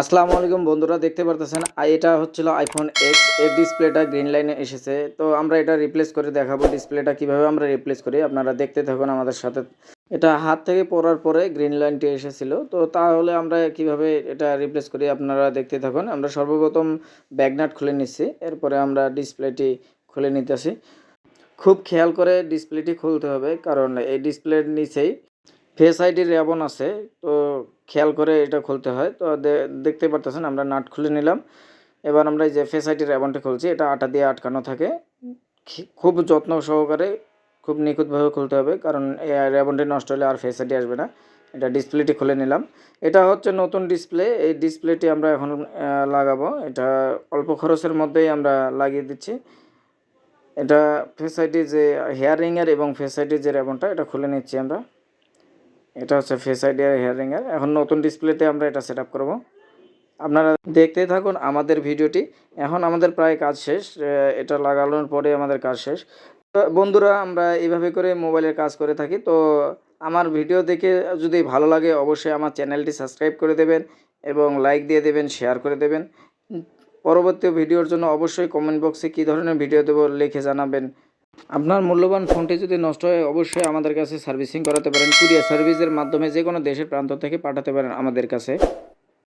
আসসালামু আলাইকুম বন্ধুরা, দেখতে পারতেছেন এটা হচ্ছিল আইফোন এক্সের ডিসপ্লেটা গ্রিন লাইনে এসেছে। তো আমরা এটা রিপ্লেস করে দেখাবো ডিসপ্লেটা কীভাবে আমরা রিপ্লেস করি। আপনারা দেখতে থাকুন আমাদের সাথে। এটা হাত থেকে পড়ার পরে গ্রিন লাইনটি এসেছিল। তো তাহলে আমরা কীভাবে এটা রিপ্লেস করি আপনারা দেখতে থাকুন। আমরা সর্বপ্রথম ব্যাগনাট খুলে নিচ্ছি, এরপরে আমরা ডিসপ্লেটি খুলে নিতেছি। খুব খেয়াল করে ডিসপ্লেটি খুলতে হবে, কারণ এই ডিসপ্লের নিচেই ফেস আইডির রেবন আছে, তো খেয়াল করে এটা খুলতে হয়। তো দেখতে পারতেছেন, আমরা নাট খুলে নিলাম। এবার আমরা এই যে ফেস আইডির রেবনটা খুলছি, এটা আটা দিয়ে আটকানো থাকে। খুব যত্ন সহকারে খুব নিখুঁতভাবে খুলতে হবে, কারণ এই রেবনটি নষ্ট হলে আর ফেস আইডি আসবে না। এটা ডিসপ্লেটি খুলে নিলাম। এটা হচ্ছে নতুন ডিসপ্লে, এই ডিসপ্লেটি আমরা এখন লাগাবো। এটা অল্প খরচের মধ্যেই আমরা লাগিয়ে দিচ্ছি। এটা ফেস আইডি যে হেয়ারিংয়ের এবং ফেস আইডির যে রেবনটা এটা খুলে নিচ্ছি আমরা। এটা হচ্ছে ফেস আইডি আর হেয়ার রিংয়ের এখন নতুন ডিসপ্লেতে আমরা এটা সেট আপ করব। আপনারা দেখতে থাকুন আমাদের ভিডিওটি। এখন আমাদের প্রায় কাজ শেষ এটা লাগানোর পরে আমাদের কাজ শেষ। বন্ধুরা, আমরা এইভাবে করে মোবাইলের কাজ করে থাকি। তো আমার ভিডিও দেখে যদি ভালো লাগে, অবশ্যই আমার চ্যানেলটি সাবস্ক্রাইব করে দেবেন এবং লাইক দিয়ে দেবেন শেয়ার করে দেবেন। পরবর্তী ভিডিওর জন্য অবশ্যই কমেন্ট বক্সে কী ধরনের ভিডিও দেবো লিখে জানাবেন। আপনার মূল্যবান ফোনটি যদি নষ্ট হয়, অবশ্যই আমাদের কাছে সার্ভিসিং করাতে পারেন। কুরিয়ার সার্ভিসের মাধ্যমে যে কোনো দেশের প্রান্ত থেকে পাঠাতে পারেন আমাদের কাছে।